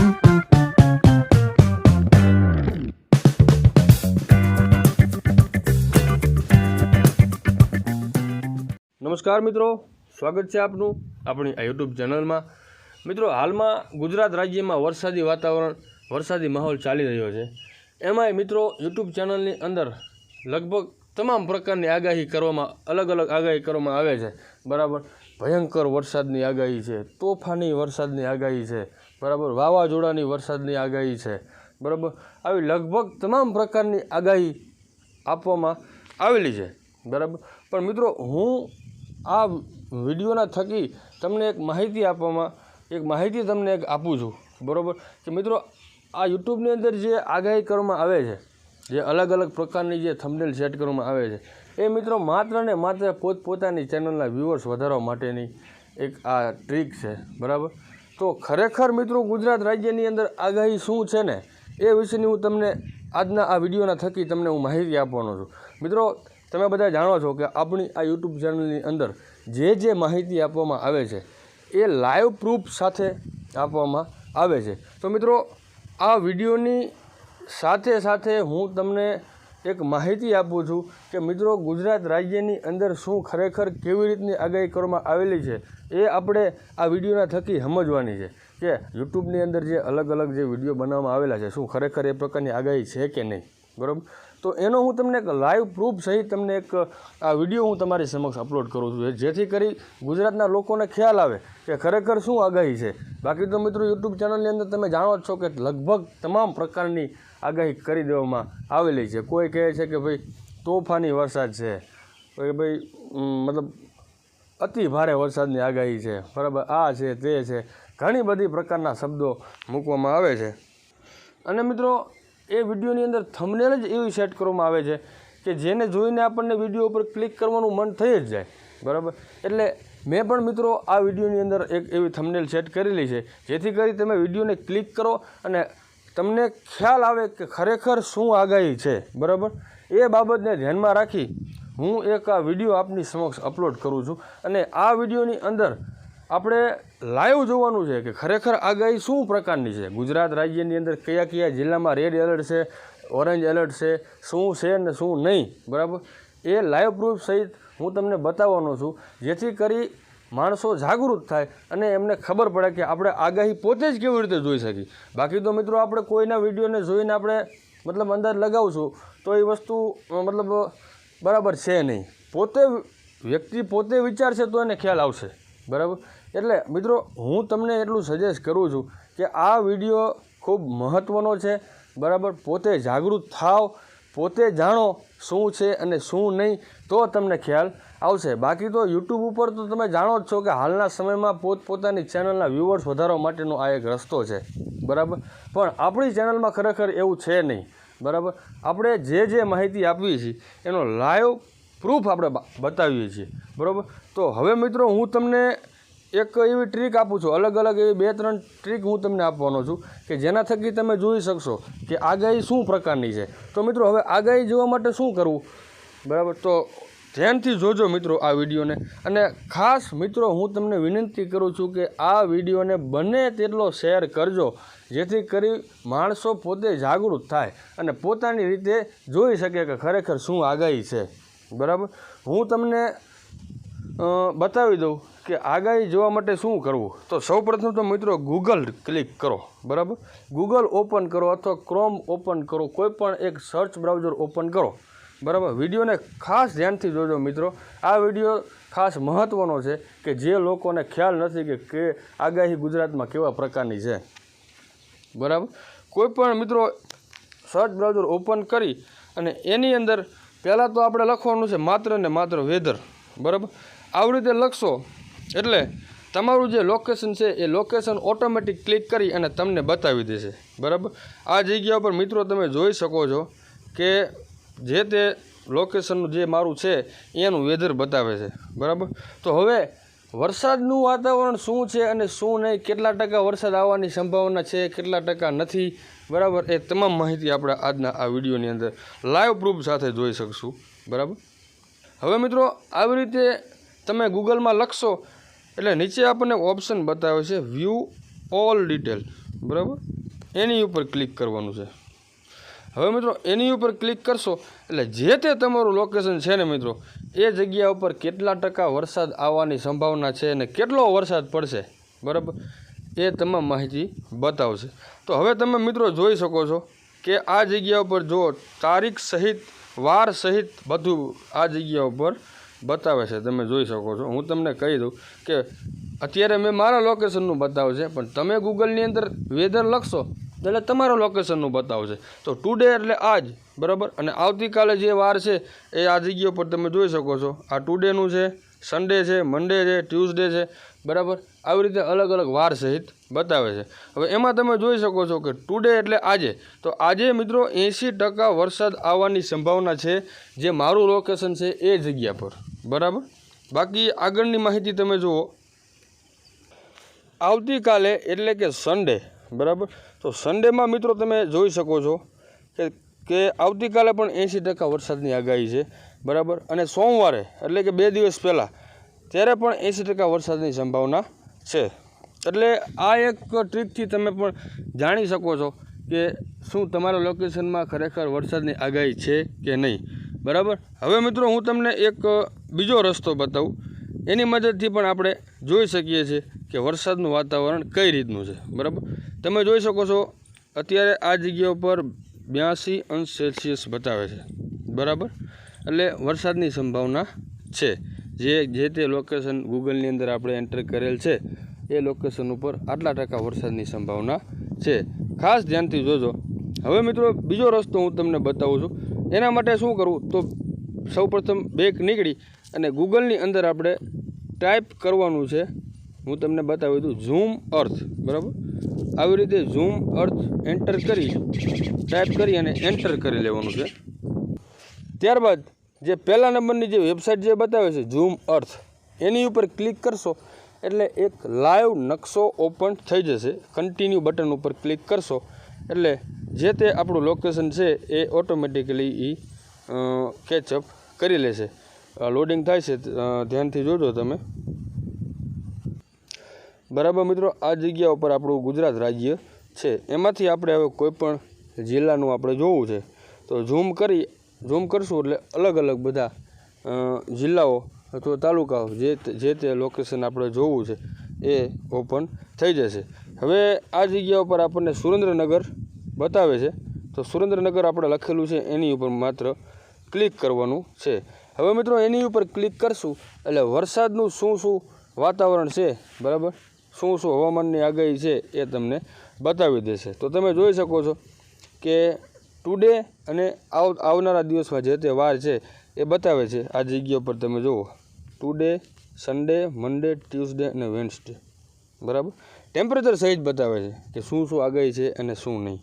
નમસ્કાર મિત્રો, સ્વાગત છે આપનું આપણી આ યુટ્યુબ ચેનલમાં. મિત્રો, હાલમાં ગુજરાત રાજ્યમાં વરસાદી વાતાવરણ, વરસાદી માહોલ ચાલી રહ્યો છે. એમાંય મિત્રો યુટ્યુબ ચેનલની અંદર લગભગ તમામ પ્રકારની આગાહી કરવામાં અલગ અલગ આગાહી કરવામાં આવે છે. બરાબર? ભયંકર વરસાદની આગાહી છે, તોફાની વરસાદની આગાહી છે. બરાબર, વાવાઝોડાની વરસાદની આગાહી છે. બરાબર, આવી લગભગ તમામ પ્રકારની આગાહી આપવામાં આવેલી છે. બરાબર, પણ મિત્રો, હું આ વિડીયોના થકી તમને એક માહિતી આપવામાં, એક માહિતી તમને એક આપું છું. બરાબર, કે મિત્રો, આ યુટ્યુબની અંદર જે આગાહી કરવામાં આવે છે, જે અલગ અલગ પ્રકારની જે થંબનેલ સેટ કરવામાં આવે છે, એ મિત્રો માત્ર ને માત્ર પોતપોતાની ચેનલના વ્યૂઅર્સ વધારવા માટેની એક આ ટ્રીક છે. બરાબર તો ખરેખર મિત્રો ગુજરાત રાજ્યની અંદર આગાહી શું છે ને, એ વિશેની હું તમને આજના આ વિડીયોના થકી તમને હું માહિતી આપવાનો છું. મિત્રો, તમે બધા જાણો છો કે આપણી આ યુટ્યુબ ચેનલની અંદર જે જે માહિતી આપવામાં આવે છે, એ લાઈવ પ્રૂફ સાથે આપવામાં આવે છે. તો મિત્રો, આ વિડીયોની સાથે સાથે હું તમને એક માહિતી આપું છું કે મિત્રો, ગુજરાત રાજ્યની અંદર શું ખરેખર કેવી રીતની આગાહી કરવામાં આવેલી છે એ આપણે આ વિડીયોના થકી સમજવાની છે કે યુટ્યુબની અંદર જે અલગ અલગ જે વીડિયો બનાવવામાં આવેલા છે, શું ખરેખર એ પ્રકારની આગાહી છે કે નહીં? બરાબર? તો એનો હું તમને એક લાઈવ પ્રૂફ સહિત તમને એક, આ વીડિયો હું તમારી સમક્ષ અપલોડ કરું છું. જેથી કરી ગુજરાતના લોકોને ખ્યાલ આવે કે ખરેખર શું આગાહી છે. બાકી તો મિત્રો, યુટ્યુબ ચેનલની અંદર તમે જાણો છો કે લગભગ તમામ પ્રકારની આગાહી કરી દેવામાં આવેલી છે. કોઈ કહે છે કે ભાઈ તોફાની વરસાદ છે. કોઈ ભાઈ મતલબ અતિ ભારે વરસાદની આગાહી છે. બરાબર, આ છે, તે છે. ઘણી બધી પ્રકારના શબ્દો મૂકવામાં આવે છે. અને મિત્રો, એ વિડીયોની અંદર થમનેલ જ એવી સેટ કરવામાં આવે છે કે જેને જોઈને આપણને વીડિયો ઉપર ક્લિક કરવાનું મન થઈ જ જાય. બરાબર? એટલે મેં પણ મિત્રો આ વિડીયોની અંદર એક એવી થમનેલ સેટ કરેલી છે. જેથી કરી તમે વિડીયોને ક્લિક કરો અને તમને ખ્યાલ આવે કે ખરેખર શું આગાહી છે, બરાબર? એ બાબતને ધ્યાનમાં રાખી હું એક આ વીડિયો આપની સમક્ષ અપલોડ કરું છું અને આ વિડીયોની અંદર આપણે લાઈવ જોવાનું છે કે ખરેખર આગાહી શું પ્રકારની છે? ગુજરાત રાજ્યની અંદર કયા કયા જિલ્લામાં રેડ એલર્ટ છે, ઓરેન્જ એલર્ટ છે, શું છે ને શું નહીં, બરાબર? એ લાઈવ પ્રૂફ સહિત હું તમને બતાવવાનો છું, જેથી કરી માણસો જાગૃત થાય અને એમને ખબર પડે કે આપણે આગાહી પોતે જ કેવી રીતે જોઈ શકીએ. બાકી તો મિત્રો આપણે કોઈના વિડીયોને જોઈને આપણે મતલબ અંદાજ લગાવશું તો એ વસ્તુ મતલબ, બરાબર છે નહીં. પોતે વ્યક્તિ પોતે વિચારશે તો એને ખ્યાલ આવશે. બરાબર? એટલે મિત્રો, હું તમને એટલું સજેસ્ટ કરું છું કે આ વીડિયો ખૂબ મહત્ત્વનો છે. બરાબર? પોતે જાગૃત થાવ પોતે જાણો શું છે અને શું નહીં તો તમને ખ્યાલ આવશે. બાકી તો યુટ્યુબ ઉપર તો તમે જાણો જ છો કે હાલના સમયમાં પોતપોતાની ચેનલના વ્યૂવર્સ વધારવા માટેનો આ એક રસ્તો છે. બરાબર? પણ આપણી ચેનલમાં ખરેખર એવું છે નહીં. બરાબર? આપણે જે જે માહિતી આપીએ છીએ, એનો લાઈવ પ્રૂફ આપણે બતાવીએ છીએ. બરાબર? તો હવે મિત્રો હું તમને એક એવી ટ્રીક આપું છું, અલગ અલગ એવી બે ત્રણ ટ્રીક હું તમને આપવાનો છું કે જેના થકી તમે જોઈ શકશો કે આગાહી શું પ્રકારની છે. તો મિત્રો, હવે આગાહી જોવા માટે શું કરવું? બરાબર? તો ધ્યાનથી જોજો મિત્રો આ વિડીયોને. અને ખાસ મિત્રો, હું તમને વિનંતી કરું છું કે આ વિડીયોને બને તેટલો શેર કરજો, જેથી કરી માણસો પોતે જાગૃત થાય અને પોતાની રીતે જોઈ શકે કે ખરેખર શું આગાહી છે. બરાબર? હું તમને બતાવી દઉં કે આગાહી જોવા માટે શું કરવું? તો સૌપ્રથમ તો મિત્રો ગૂગલ ક્લિક કરો, બરાબર? ગૂગલ ઓપન કરો અથવા ક્રોમ ઓપન કરો, કોઈ પણ એક સર્ચ બ્રાઉઝર ઓપન કરો, બરાબર? વિડીયોને ખાસ ધ્યાનથી જોજો મિત્રો. આ વીડિયો ખાસ મહત્ત્વનો છે કે જે લોકોને ખ્યાલ નથી કે કે આગાહી ગુજરાતમાં કેવા પ્રકારની છે. બરાબર? કોઈપણ મિત્રો સર્ચ બ્રાઉઝર ઓપન કરી અને એની અંદર પહેલાં તો આપણે લખવાનું છે માત્ર ને માત્ર વેધર બરાબર? આવી રીતે લખશો એટલે તમારું જે લોકેશન છે, એ લોકેશન ઓટોમેટિક ક્લિક કરી અને તમને બતાવી દેશે. બરાબર? આ જગ્યા ઉપર મિત્રો તમે જોઈ શકો છો કે જે તે લોકેશનનું જે મારું છે, એનું વેધર બતાવે છે. બરાબર? તો હવે વરસાદનું વાતાવરણ શું છે અને શું નહીં, કેટલા ટકા વરસાદ આવવાની સંભાવના છે, કેટલા ટકા નથી, બરાબર? એ તમામ માહિતી આપણે આજના આ વિડીયોની અંદર લાઈવ પ્રૂફ સાથે જોઈ શકશું. બરાબર? હવે મિત્રો, આવી રીતે તમે ગૂગલમાં લખશો એટલે નીચે આપણને ઓપ્શન બતાવે છે વ્યૂ ઓલ ડિટેલ બરાબર? એની ઉપર ક્લિક કરવાનું છે. હવે મિત્રો, એની ઉપર ક્લિક કરશો, એટલે જે તે તમારું લોકેશન છે ને મિત્રો, એ જગ્યા ઉપર કેટલા ટકા વરસાદ આવવાની સંભાવના છે અને કેટલો વરસાદ પડશે, બરાબર? એ તમામ માહિતી બતાવશે. તો હવે તમે મિત્રો જોઈ શકો છો કે આ જગ્યા ઉપર જો તારીખ સહિત, વાર સહિત બધું આ જગ્યા ઉપર બતાવે છે, તમે જોઈ શકો છો. હું તમને કહી દઉં કે અત્યારે મેં મારા લોકેશનનું બતાવશે પણ તમે ગૂગલની અંદર વેધર લખશો, એટલે તમારો લોકેશનનું બતાવશે તો ટુડે એટલે આજ, બરાબર? અને આવતીકાલે જે વાર છે, એ આ જગ્યા ઉપર તમે જોઈ શકો છો. આ ટુડેનું છે સન્ડે છે મંડે છે ટ્યુઝડે છે, બરાબર? આવી રીતે અલગ અલગ વાર સહિત બતાવે છે. હવે એમાં તમે જોઈ શકો છો કે ટુડે એટલે આજે. તો આજે મિત્રો એંસી ટકા વરસાદ આવવાની સંભાવના છે, જે મારું લોકેશન છે એ જગ્યા પર. બરાબર? બાકી આગળની માહિતી તમે જુઓ. આવતીકાલે એટલે કે સન્ડે બરાબર? તો સન્ડેમાં મિત્રો તમે જોઈ શકો છો કે કે આવતીકાલે પણ એંસી ટકા વરસાદની આગાહી છે, બરાબર? અને સોમવારે, એટલે કે બે દિવસ પહેલાં, ત્યારે પણ એંસી ટકા વરસાદની સંભાવના છે. એટલે આ એક ટ્રીકથી તમે પણ જાણી શકો છો કે શું તમારા લોકેશનમાં ખરેખર વરસાદની આગાહી છે કે નહીં, બરાબર? હવે મિત્રો હું તમને એક બીજો રસ્તો બતાવું. એની મદદથી પણ આપણે જોઈ શકીએ છીએ કે વરસાદનું વાતાવરણ કઈ રીતનું છે. બરાબર? તમે જોઈ શકો છો, અત્યારે આ જગ્યા ઉપર બ્યાસી અંશ સેલ્સિયસ બતાવે છે. બરાબર? એટલે વરસાદની સંભાવના છે. જે જે તે લોકેશન ગૂગલની અંદર આપણે એન્ટર કરેલ છે, એ લોકેશન ઉપર આટલા ટકા વરસાદની સંભાવના છે. ખાસ ધ્યાનથી જોજો. હવે મિત્રો, બીજો રસ્તો હું તમને બતાવું છું. એના માટે શું કરવું? તો સૌપ્રથમ બેક નીકળી. અને ગૂગલની અંદર આપણે ટાઈપ કરવાનું છે. હું તમને બતાવી દઉં ઝૂમ અર્થ બરાબર? આવી રીતે ઝૂમ અર્થ એન્ટર કરી ટાઈપ કરી અને એન્ટર કરી લેવાનું છે. ત્યારબાદ જે પહેલા નંબરની જે વેબસાઇટ જે બતાવે છે ઝૂમ અર્થ એની ઉપર ક્લિક કરશો એટલે એક લાઈવ નકશો ઓપન થઈ જશે. કન્ટિન્યુ બટન ઉપર ક્લિક કરશો એટલે જે તે આપણું લોકેશન છે, એ ઓટોમેટિકલી એ કેચઅપ કરી લેશે. લોડિંગ થાય છે ધ્યાનથી જોજો તમે. બરાબર મિત્રો, આ જગ્યા ઉપર આપણું ગુજરાત રાજ્ય છે. એમાંથી આપણે હવે કોઈ પણ જિલ્લાનું આપણે જોવું છે. તો ઝૂમ કરી ઝૂમ કરશું એટલે અલગ અલગ બધા જિલ્લાઓ અથવા તાલુકાઓ જે જે તે લોકેશન આપણે જોવું છે એ ઓપન થઈ જશે. હવે આ જગ્યા ઉપર આપણને સુરેન્દ્રનગર બતાવે છે. તો સુરેન્દ્રનગર આપણે લખેલું છે, એની ઉપર માત્ર ક્લિક કરવાનું છે. હવે મિત્રો એની ઉપર ક્લિક કરશું, એટલે વરસાદનું શું શું વાતાવરણ છે, બરાબર? શું શું હવામાનની આગાહી છે એ તમને બતાવી દેશે. તો તમે જોઈ શકો છો કે ટુડે અને આવનારા દિવસમાં જે તે વાર છે એ બતાવે છે. આ જગ્યા પર તમે જુઓ. ટુડે સન્ડે મંડે ટ્યુઝડે અને વેન્સડે બરાબર? ટેમ્પરેચર સહિત બતાવે છે કે શું શું આગાહી છે અને શું નહીં.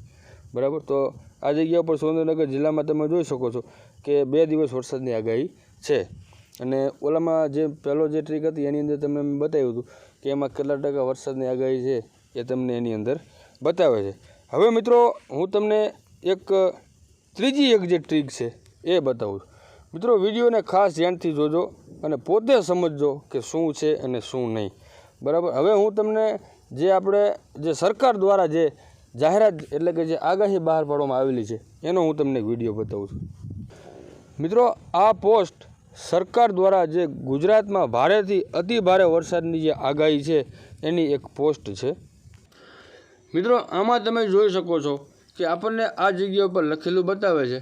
બરાબર? તો આ જગ્યા ઉપર સુરેન્દ્રનગર જિલ્લામાં તમે જોઈ શકો છો કે બે દિવસ વરસાદની આગાહી છે. અને ઓલામાં જે પહેલો જે ટ્રીક હતી એની અંદર તમને મેં બતાવ્યું હતું કે એમાં કેટલા ટકા વરસાદની આગાહી છે એ તમને એની અંદર બતાવે છે. હવે મિત્રો, હું તમને એક ત્રીજી એક જે ટ્રીક છે એ બતાવું છું. મિત્રો, વિડીયોને ખાસ ધ્યાનથી જોજો અને પોતે સમજજો કે શું છે અને શું નહીં. બરાબર? હવે હું તમને જે આપણે જે સરકાર દ્વારા જે જાહેરાત એટલે કે જે આગાહી બહાર પાડવામાં આવેલી છે, એનો હું તમને વીડિયો બતાવું છું. મિત્રો, આ પોસ્ટ સરકાર દ્વારા જે ગુજરાતમાં ભારેથી અતિ ભારે વરસાદની જે આગાહી છે, એની એક પોસ્ટ છે. મિત્રો, આમાં તમે જોઈ શકો છો કે આપણને આ જગ્યા ઉપર લખેલું બતાવે છે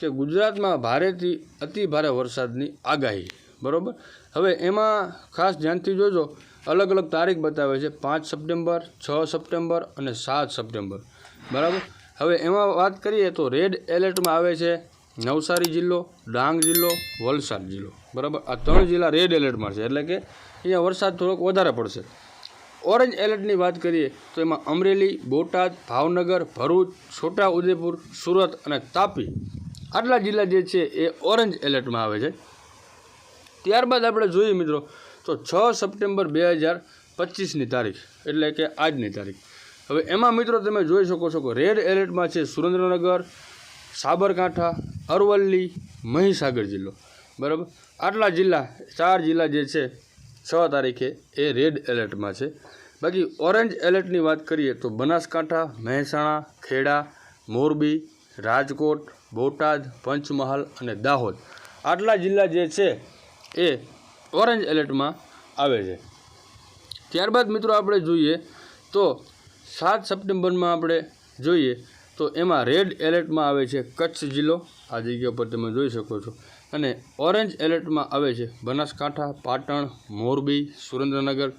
કે ગુજરાતમાં ભારેથી અતિ ભારે વરસાદની આગાહી, બરાબર? હવે એમાં ખાસ ધ્યાનથી જોજો, અલગ અલગ તારીખ બતાવે છે, પાંચ સપ્ટેમ્બર, છ સપ્ટેમ્બર અને સાત સપ્ટેમ્બર, બરાબર? હવે એમાં વાત કરીએ તો રેડ એલર્ટમાં આવે છે નવસારી જિલ્લો, ડાંગ જિલ્લો, વલસાડ જિલ્લો. બરાબર? આ ત્રણ જિલ્લા રેડ એલર્ટમાં છે. એટલે કે અહીંયા વરસાદ થોડોક વધારે પડશે. ઓરેન્જ એલર્ટની વાત કરીએ, તો એમાં અમરેલી, બોટાદ, ભાવનગર, ભરૂચ, છોટા ઉદેપુર, સુરત અને તાપી આટલા જિલ્લા જે છે એ ઓરેન્જ એલર્ટમાં આવે છે. ત્યારબાદ આપણે જોઈએ મિત્રો, તો છ સપ્ટેમ્બર બે હજાર પચીસની તારીખ, એટલે કે આજની તારીખ. હવે એમાં મિત્રો તમે જોઈ શકો છો કે રેડ એલર્ટમાં છે સુરેન્દ્રનગર, સાબરકાંઠા અરવલ્લી મહીસાગર જિલ્લો. બરાબર? આટલા જિલ્લા, ચાર જિલ્લા જે છે, છ તારીખે એ રેડ એલર્ટમાં છે. બાકી ઓરેન્જ એલર્ટની વાત કરીએ તો બનાસકાંઠા, મહેસાણા, ખેડા, મોરબી, રાજકોટ, બોટાદ, પંચમહાલ અને દાહોદ. આટલા જિલ્લા જે છે, એ ઓરેન્જ એલર્ટમાં આવે છે. ત્યારબાદ મિત્રો આપણે જોઈએ તો સાત સપ્ટેમ્બરમાં આપણે જોઈએ તો એમાં રેડ એલર્ટમાં આવે છે કચ્છ જિલ્લો. આ જગ્યા પર તમે જોઈ શકો છો. અને ઓરેન્જ એલર્ટમાં આવે છે બનાસકાંઠા, પાટણ, મોરબી, સુરેન્દ્રનગર,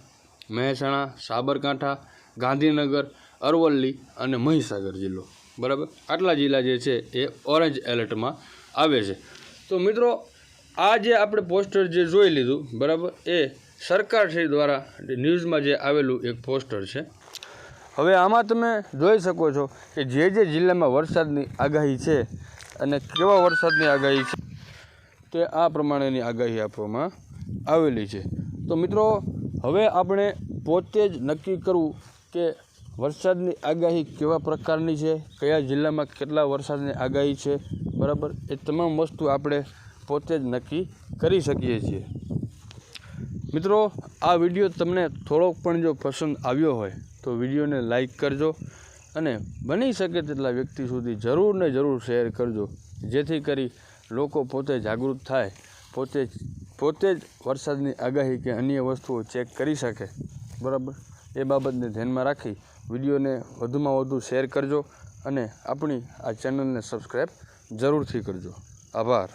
મહેસાણા, સાબરકાંઠા, ગાંધીનગર, અરવલ્લી અને મહીસાગર જિલ્લો. બરાબર? આટલા જિલ્લા જે છે એ ઓરેન્જ એલર્ટમાં આવે છે. તો મિત્રો, આ જે આપણે પોસ્ટર જે જોઈ લીધું, બરાબર, એ સરકારશ્રી દ્વારા ન્યૂઝમાં જે આવેલું એક પોસ્ટર છે. હવે આમાં તમે જોઈ શકો છો કે જે જે જિલ્લામાં વરસાદની આગાહી છે અને કેવા વરસાદની આગાહી છે તે આ પ્રમાણેની આગાહી આપવામાં આવેલી છે. તો મિત્રો, હવે આપણે પોતે જ નક્કી કરવું કે વરસાદની આગાહી કેવા પ્રકારની છે, કયા જિલ્લામાં કેટલા વરસાદની આગાહી છે, બરાબર? એ તમામ વસ્તુ આપણે પોતે જ નક્કી કરી શકીએ છીએ. મિત્રો, આ વીડિયો તમને થોડોક પણ જો પસંદ આવ્યો હોય તો વિડીયોને લાઈક કરજો અને બની શકે તેટલા વ્યક્તિ સુધી જરૂર ને જરૂર શેર કરજો, જેથી કરી લોકો પોતે જાગૃત થાય, પોતે પોતે જ વરસાદની આગાહી કે અન્ય વસ્તુઓ ચેક કરી શકે. બરાબર? એ બાબતને ધ્યાનમાં રાખી વિડીયોને વધુમાં વધુ શેર કરજો અને આપણી આ ચેનલને સબસ્ક્રાઈબ જરૂરથી કરજો. આભાર.